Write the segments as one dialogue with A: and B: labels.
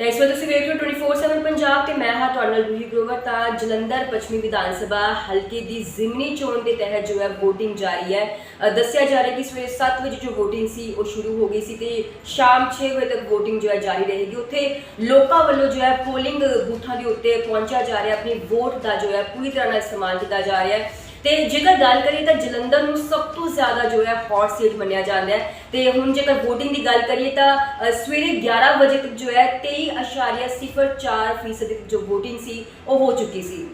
A: ਤਾਂ ਇਸ ਵੇਲੇ ਤੁਸੀਂ ਵੇਖ ਰਹੇ ਹੋ 24/7 ਪੰਜਾਬ ਤੇ ਮੈਂ ਹਾਂ ਤੁਹਾਡੇ ਨਾਲ ਰੂਹੀ ਗਰੋਵਰ। ਤਾਂ ਜਲੰਧਰ ਪੱਛਮੀ ਵਿਧਾਨ ਸਭਾ ਹਲਕੇ ਦੀ ਜ਼ਿਮਨੀ ਚੋਣ ਦੇ ਤਹਿਤ ਜੋ ਹੈ VOTING ਜਾਰੀ ਹੈ। ਦੱਸਿਆ ਜਾ ਰਿਹਾ ਕਿ ਸਵੇਰੇ 7 ਵਜੇ ਜੋ VOTING ਸੀ, ਉਹ ਸ਼ੁਰੂ ਹੋ ਗਈ ਸੀ ਤੇ ਸ਼ਾਮ 6 ਵਜੇ ਤੱਕ VOTING ਜੋ ਹੈ ਜਾਰੀ ਰਹੇਗੀ। ਉੱਥੇ ਲੋਕਾਂ ਵੱਲੋਂ ਜੋ ਹੈ ਪੋਲਿੰਗ ਬੂਥਾਂ ਦੇ ਉੱਤੇ ਪਹੁੰਚਿਆ ਜਾ ਰਿਹਾ, ਆਪਣੀ ਵੋਟ ਦਾ ਜੋ ਹੈ ਪੂਰੀ ਤਰ੍ਹਾਂ ਨਾਲ ਇਸਤੇਮਾਲ ਕੀਤਾ ਜਾ ਰਿਹਾ ਹੈ। ਤੇ ਜੇਕਰ ਗੱਲ ਕਰੀਏ ਤਾਂ ਜਲੰਧਰ ਨੂੰ ਸਭ ਤੋਂ ਜ਼ਿਆਦਾ ਜੋ ਹੈ ਹੌਟ ਸੀਟ ਮੰਨਿਆ ਜਾਂਦਾ ਹੈ। ਤੇ ਹੁਣ ਜੇਕਰ VOTING ਦੀ ਗੱਲ ਕਰੀਏ ਤਾਂ ਅ, ਸਵੇਰੇ 11 ਵਜੇ ਤੱਕ ਜੋ ਹੈ 23.04% ਫੀਸਦੀ ਜੋ VOTING ਸੀ ਉਹ ਹੋ ਚੁੱਕੀ ਸੀ।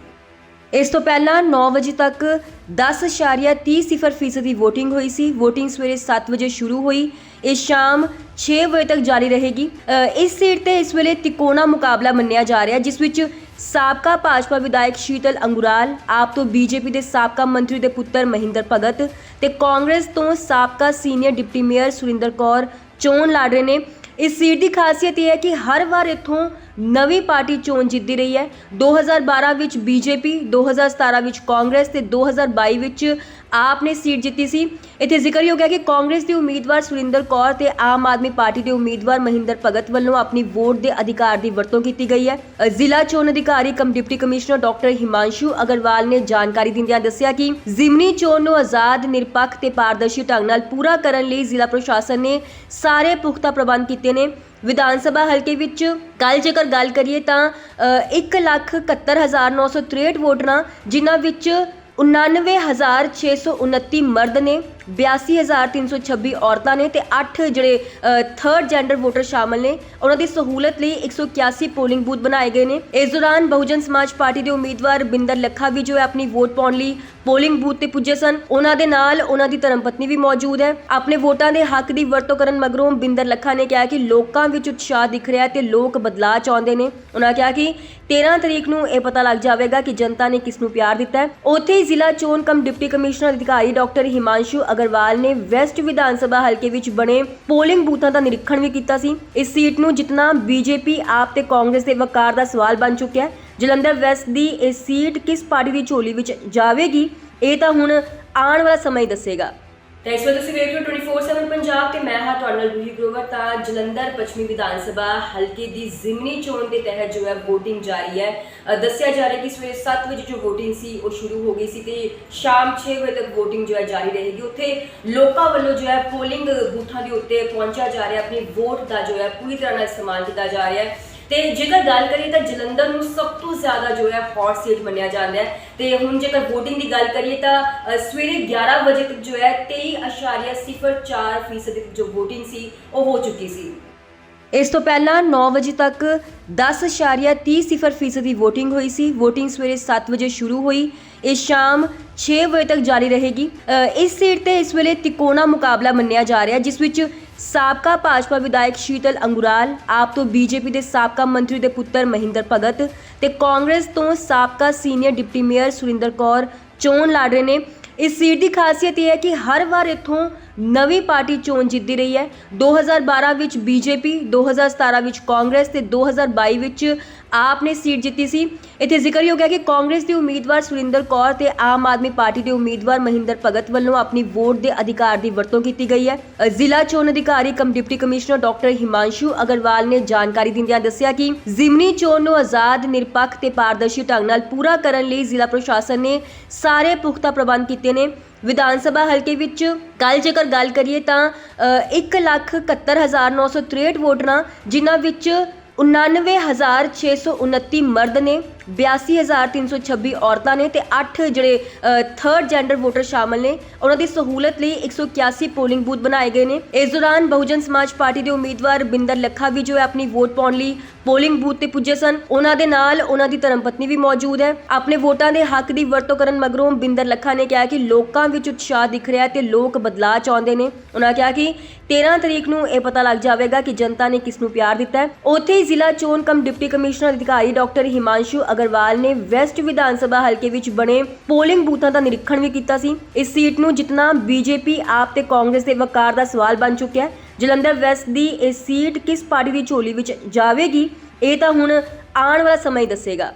A: ਇਸ ਤੋਂ ਪਹਿਲਾਂ 9 ਵਜੇ ਤੱਕ 10.30% ਫੀਸਦੀ VOTING ਹੋਈ ਸੀ। VOTING ਸਵੇਰੇ 7 ਵਜੇ ਸ਼ੁਰੂ ਹੋਈ। ਇਹ ਸ਼ਾਮ 6 ਵਜੇ ਤੱਕ ਜਾਰੀ ਰਹੇਗੀ। ਇਸ ਸੀਟ ਤੇ ਇਸ ਵੇਲੇ ਤਿਕੋਣਾ ਮੁਕਾਬਲਾ ਮੰਨਿਆ ਜਾ ਰਿਹਾ, ਜਿਸ ਵਿੱਚ ਸਾਬਕਾ ਭਾਜਪਾ ਵਿਧਾਇਕ ਸ਼ੀਤਲ ਅੰਗੁਰਾਲ, ਆਪ ਤੋਂ ਬੀਜੇਪੀ ਦੇ ਸਾਬਕਾ ਮੰਤਰੀ ਦੇ ਪੁੱਤਰ ਮਹਿੰਦਰ ਭਗਤ ਤੇ ਕਾਂਗਰਸ ਤੋਂ ਸਾਬਕਾ senior deputy mayor Surinder Kaur ਚੋਣ ਲੜ ਰਹੇ ਨੇ। ਇਸ ਸੀਟ ਦੀ ਖਾਸੀਅਤ ਇਹ ਹੈ ਕਿ ਹਰ ਵਾਰ ਇੱਥੋਂ ਨਵੀਂ ਪਾਰਟੀ ਚੋਣ ਜਿੱਤਦੀ ਰਹੀ ਹੈ। 2012 ਵਿੱਚ ਬੀਜੇਪੀ 2017 ਵਿੱਚ ਕਾਂਗਰਸ ਤੇ 2022 ਵਿੱਚ ਆਪ ਨੇ ਸੀਟ ਜਿੱਤੀ ਸੀ। ਇੱਥੇ ਜ਼ਿਕਰਯੋਗ ਹੈ ਕਿ ਕਾਂਗਰਸ ਦੀ ਉਮੀਦਵਾਰ ਸੁਰਿੰਦਰ ਕੌਰ ਤੇ ਆਮ ਆਦਮੀ ਪਾਰਟੀ ਦੇ ਉਮੀਦਵਾਰ ਮਹਿੰਦਰ ਭਗਤ ਵੱਲੋਂ ਆਪਣੀ ਵੋਟ ਦੇ ਅਧਿਕਾਰ ਦੀ ਵਰਤੋਂ ਕੀਤੀ ਗਈ ਹੈ। ਜ਼ਿਲ੍ਹਾ ਚੋਣ ਅਧਿਕਾਰੀ cum deputy commissioner doctor Himanshu Agarwal ਨੇ ਜਾਣਕਾਰੀ ਦਿੰਦਿਆਂ ਦੱਸਿਆ ਕਿ ਜ਼ਿਮਨੀ ਚੋਣ ਨੂੰ ਆਜ਼ਾਦ, ਨਿਰਪੱਖ ਤੇ ਪਾਰਦਰਸ਼ੀ ਢੰਗ ਨਾਲ ਪੂਰਾ ਕਰਨ ਲਈ ਜ਼ਿਲ੍ਹਾ ਪ੍ਰਸ਼ਾਸਨ ਨੇ ਸਾਰੇ ਪੁਖਤਾ ਪ੍ਰਬੰਧ ਕੀਤੇ ਨੇ। ਵਿਧਾਨ ਸਭਾ ਹਲਕੇ ਵਿੱਚ ਕੱਲ ਜੇਕਰ ਗੱਲ ਕਰੀਏ ਤਾਂ 171963 ਵੋਟਰਾਂ, ਜਿਨ੍ਹਾਂ ਵਿੱਚ 99629 ਮਰਦ ਨੇ 82326 ਔਰਤਾਂ ਨੇ ਤੇ 8 ਜਿਹੜੇ ਥਰਡ ਜੈਂਡਰ ਵੋਟਰ ਸ਼ਾਮਲ ਨੇ, ਉਹਨਾਂ ਦੀ ਸਹੂਲਤ ਲਈ 181 ਪੋਲਿੰਗ ਬੂਥ ਬਣਾਏ ਗਏ ਨੇ। ਇਸ ਦੌਰਾਨ ਬਹੁਜਨ ਸਮਾਜ ਪਾਰਟੀ ਦੇ ਉਮੀਦਵਾਰ ਬਿੰਦਰ ਲੱਖਾ ਵੀ ਜੋ ਹੈ ਆਪਣੀ ਵੋਟ ਪਾਉਣ ਲਈ ਪੋਲਿੰਗ ਬੂਥ ਤੇ ਪੁੱਜੇ ਸਨ। ਉਹਨਾਂ ਦੇ ਨਾਲ ਉਹਨਾਂ ਦੀ ਧਰਮਪਤਨੀ ਵੀ ਮੌਜੂਦ ਹੈ। ਆਪਣੇ ਵੋਟਾਂ ਦੇ ਹੱਕ ਦੀ ਵਰਤੋਂ ਕਰਨ ਮਗਰੋਂ ਬਿੰਦਰ ਲੱਖਾ ਨੇ ਕਿਹਾ ਕਿ ਲੋਕਾਂ ਵਿੱਚ ਉਤਸ਼ਾਹ ਦਿਖ ਰਿਹਾ ਤੇ ਲੋਕ ਬਦਲਾਅ ਚਾਹੁੰਦੇ ਨੇ। ਉਹਨਾਂ ਕਿਹਾ ਕਿ 13 ਤਰੀਕ ਨੂੰ ਇਹ ਪਤਾ ਲੱਗ ਜਾਵੇਗਾ ਕਿ ਜਨਤਾ ਨੇ ਕਿਸ ਨੂੰ ਪਿਆਰ ਦਿੱਤਾ ਹੈ। ਉੱਥੇ ਹੀ ਜ਼ਿਲ੍ਹਾ ਚੋਣ ਕਮ ਡਿਪਟੀ ਕਮਿਸ਼ਨਰ ਅਧਿਕਾਰੀ ਡਾਕਟਰ ਹਿਮਾਂਸ਼ੂ ਅਗਰਵਾਲ ਨੇ ਵੈਸਟ ਵਿਧਾਨ ਸਭਾ ਹਲਕੇ ਵਿੱਚ ਬਣੇ ਪੋਲਿੰਗ ਬੂਥਾਂ ਦਾ ਨਿਰੀਖਣ ਵੀ ਕੀਤਾ ਸੀ। ਇਸ ਸੀਟ ਨੂੰ ਜਿੱਤਣਾ ਬੀਜੇਪੀ, ਆਪ ਤੇ ਕਾਂਗਰਸ ਦੇ ਵਕਾਰ ਦਾ ਸਵਾਲ ਬਣ ਚੁੱਕਿਆ ਹੈ। ਜਲੰਧਰ ਵੈਸਟ ਦੀ ਇਹ ਸੀਟ ਕਿਸ ਪਾਰਟੀ ਦੀ ਝੋਲੀ ਵਿੱਚ ਜਾਵੇਗੀ, ਇਹ ਤਾਂ ਹੁਣ ਆਉਣ ਵਾਲਾ ਸਮਾਂ ਹੀ ਦੱਸੇਗਾ। ਤਾਂ ਇਸ ਵੇਲੇ ਤੁਸੀਂ ਵੇਖ ਰਹੇ ਹੋ 24/7 ਪੰਜਾਬ ਤੇ ਮੈਂ ਹਾਂ ਤੁਹਾਡੇ ਨਾਲ ਰੂਹੀ ਗਰੋਵਰ ਤਾਂ ਜਲੰਧਰ ਪੱਛਮੀ ਵਿਧਾਨ ਸਭਾ ਹਲਕੇ ਦੀ ਜ਼ਿਮਨੀ ਚੋਣ ਦੇ ਤਹਿਤ ਜੋ ਹੈ VOTING ਜਾਰੀ ਹੈ। ਦੱਸਿਆ ਜਾ ਰਿਹਾ ਕਿ ਸਵੇਰੇ 7 ਵਜੇ ਜੋ VOTING ਸੀ, ਉਹ ਸ਼ੁਰੂ ਹੋ ਗਈ ਸੀ ਤੇ ਸ਼ਾਮ 6 ਵਜੇ ਤੱਕ VOTING ਜੋ ਹੈ ਜਾਰੀ ਰਹੇਗੀ। ਉੱਥੇ ਲੋਕਾਂ ਵੱਲੋਂ ਜੋ ਹੈ ਪੋਲਿੰਗ ਬੂਥਾਂ ਦੇ ਉੱਤੇ ਪਹੁੰਚਿਆ ਜਾ ਰਿਹਾ, ਆਪਣੀ ਵੋਟ ਦਾ ਜੋ ਹੈ ਪੂਰੀ ਤਰ੍ਹਾਂ ਨਾਲ ਇਸਤੇਮਾਲ ਕੀਤਾ ਜਾ ਰਿਹਾ ਹੈ। ਤੇ ਜੇਕਰ ਗੱਲ ਕਰੀਏ ਤਾਂ ਜਲੰਧਰ ਨੂੰ ਸਭ ਤੋਂ ਜ਼ਿਆਦਾ ਜੋ ਹੈ ਹੌਟ ਸੀਟ ਮੰਨਿਆ ਜਾਂਦਾ ਹੈ। ਤੇ ਹੁਣ ਜੇਕਰ VOTING ਦੀ ਗੱਲ ਕਰੀਏ ਤਾਂ ਸਵੇਰੇ 11 ਵਜੇ ਤੱਕ ਜੋ ਹੈ 23.04% ਫੀਸਦੀ ਜੋ VOTING ਸੀ, ਉਹ ਹੋ ਚੁੱਕੀ ਸੀ। ਇਸ ਤੋਂ ਪਹਿਲਾਂ 9 ਵਜੇ ਤੱਕ 10.30% ਫੀਸਦੀ VOTING ਹੋਈ ਸੀ। VOTING ਸਵੇਰੇ 7 ਵਜੇ ਸ਼ੁਰੂ ਹੋਈ। ਇਹ ਸ਼ਾਮ 6 ਵਜੇ ਤੱਕ ਜਾਰੀ ਰਹੇਗੀ। ਇਸ ਸੀਟ ਤੇ ਇਸ ਵੇਲੇ ਤਿਕੋਣਾ ਮੁਕਾਬਲਾ ਮੰਨਿਆ ਜਾ ਰਿਹਾ, ਜਿਸ ਵਿੱਚ ਸਾਬਕਾ ਭਾਜਪਾ ਵਿਧਾਇਕ ਸ਼ੀਤਲ ਅੰਗੁਰਾਲ, ਆਪ ਤੋਂ ਬੀਜੇਪੀ ਦੇ ਸਾਬਕਾ ਮੰਤਰੀ ਦੇ ਪੁੱਤਰ ਮਹਿੰਦਰ ਭਗਤ ਤੇ ਕਾਂਗਰਸ ਤੋਂ ਸਾਬਕਾ senior deputy mayor Surinder Kaur ਚੋਣ ਲੜ ਰਹੇ ਨੇ। ਇਸ ਸੀਟ ਦੀ ਖਾਸੀਅਤ ਇਹ ਹੈ ਕਿ ਹਰ ਵਾਰ ਇੱਥੋਂ ਨਵੀਂ ਪਾਰਟੀ ਚੋਣ ਜਿੱਤਦੀ ਰਹੀ ਹੈ। 2012 ਵਿੱਚ ਬੀਜੇਪੀ 2017 ਵਿੱਚ ਕਾਂਗਰਸ ਤੇ 2022 ਵਿੱਚ ਆਪ ਨੇ ਸੀਟ ਜਿੱਤੀ ਸੀ। ਇੱਥੇ ਜ਼ਿਕਰਯੋਗ ਹੈ ਕਿ ਕਾਂਗਰਸ ਦੀ ਉਮੀਦਵਾਰ ਸੁਰਿੰਦਰ ਕੌਰ ਤੇ ਆਮ ਆਦਮੀ ਪਾਰਟੀ ਦੇ ਉਮੀਦਵਾਰ ਮਹਿੰਦਰ ਭਗਤ ਵੱਲੋਂ ਆਪਣੀ ਵੋਟ ਦੇ ਅਧਿਕਾਰ ਦੀ ਵਰਤੋਂ ਕੀਤੀ ਗਈ ਹੈ। ਜ਼ਿਲ੍ਹਾ ਚੋਣ ਅਧਿਕਾਰੀ cum deputy commissioner doctor Himanshu Agarwal ਨੇ ਜਾਣਕਾਰੀ ਦਿੰਦਿਆਂ ਦੱਸਿਆ ਕਿ ਜ਼ਿਮਨੀ ਚੋਣ ਨੂੰ ਆਜ਼ਾਦ, ਨਿਰਪੱਖ ਤੇ ਪਾਰਦਰਸ਼ੀ ਢੰਗ ਨਾਲ ਪੂਰਾ ਕਰਨ ਲਈ ਜ਼ਿਲ੍ਹਾ ਪ੍ਰਸ਼ਾਸਨ ਨੇ ਸਾਰੇ ਪੁਖਤਾ ਪ੍ਰਬੰਧ ਕੀਤੇ ਨੇ। ਵਿਧਾਨ ਸਭਾ ਹਲਕੇ ਵਿੱਚ ਕੱਲ ਜੇਕਰ ਗੱਲ ਕਰੀਏ ਤਾਂ 171963 ਵੋਟਰਾਂ, ਜਿਨ੍ਹਾਂ ਵਿੱਚ 99629 ਮਰਦ ਨੇ 82326 ਔਰਤਾਂ ਨੇ ਤੇ 8 ਜਿਹੜੇ ਥਰਡ ਜੈਂਡਰ ਵੋਟਰ ਸ਼ਾਮਲ ਨੇ, ਉਹਨਾਂ ਦੀ ਸਹੂਲਤ ਲਈ 181 ਪੋਲਿੰਗ ਬੂਥ ਬਣਾਏ ਗਏ ਨੇ। ਇਸ ਦੌਰਾਨ ਬਹੁਜਨ ਸਮਾਜ ਪਾਰਟੀ ਦੇ ਉਮੀਦਵਾਰ ਬਿੰਦਰ ਲੱਖਾ ਵੀ ਜੋ ਹੈ ਆਪਣੀ ਵੋਟ ਪਾਉਣ ਲਈ ਪੋਲਿੰਗ ਬੂਥ ਤੇ ਪੁੱਜੇ ਸਨ। ਉਹਨਾਂ ਦੇ ਨਾਲ ਉਹਨਾਂ ਦੀ ਧਰਮਪਤਨੀ ਵੀ ਮੌਜੂਦ ਹੈ। ਆਪਣੇ ਵੋਟਾਂ ਦੇ ਹੱਕ ਦੀ ਵਰਤੋਂ ਕਰਨ ਮਗਰੋਂ ਬਿੰਦਰ ਲੱਖਾ ਨੇ ਕਿਹਾ ਕਿ ਲੋਕਾਂ ਵਿੱਚ ਉਤਸ਼ਾਹ ਦਿਖ ਰਿਹਾ ਤੇ ਲੋਕ ਬਦਲਾਅ ਚਾਹੁੰਦੇ ਨੇ। ਉਹਨਾਂ ਕਿਹਾ ਕਿ 13 ਤਰੀਕ ਨੂੰ ਇਹ ਪਤਾ ਲੱਗ ਜਾਵੇਗਾ ਕਿ ਜਨਤਾ ਨੇ ਕਿਸ ਨੂੰ ਪਿਆਰ ਦਿੱਤਾ ਹੈ। ਉੱਥੇ ਹੀ ਜ਼ਿਲ੍ਹਾ ਚੋਣ ਕਮ ਡਿਪਟੀ ਕਮਿਸ਼ਨਰ ਅਧਿਕਾਰੀ ਡਾਕਟਰ ਹਿਮਾਂਸ਼ੂ ਅਗਰਵਾਲ ਨੇ ਵੈਸਟ ਵਿਧਾਨ ਸਭਾ ਹਲਕੇ ਵਿੱਚ ਬਣੇ ਪੋਲਿੰਗ ਬੂਥਾਂ ਦਾ ਨਿਰੀਖਣ ਵੀ ਕੀਤਾ ਸੀ। ਇਸ ਸੀਟ ਨੂੰ ਜਿੱਤਣਾ ਬੀਜੇਪੀ, ਆਪ ਤੇ ਕਾਂਗਰਸ ਦੇ ਵਕਾਰ ਦਾ ਸਵਾਲ ਬਣ ਚੁੱਕਿਆ ਹੈ। ਜਲੰਧਰ ਵੈਸਟ ਦੀ ਇਹ ਸੀਟ ਕਿਸ ਪਾਰਟੀ ਦੀ ਝੋਲੀ ਵਿੱਚ ਜਾਵੇਗੀ, ਇਹ ਤਾਂ ਹੁਣ ਆਉਣ ਵਾਲਾ ਸਮਾਂ ਹੀ ਦੱਸੇਗਾ।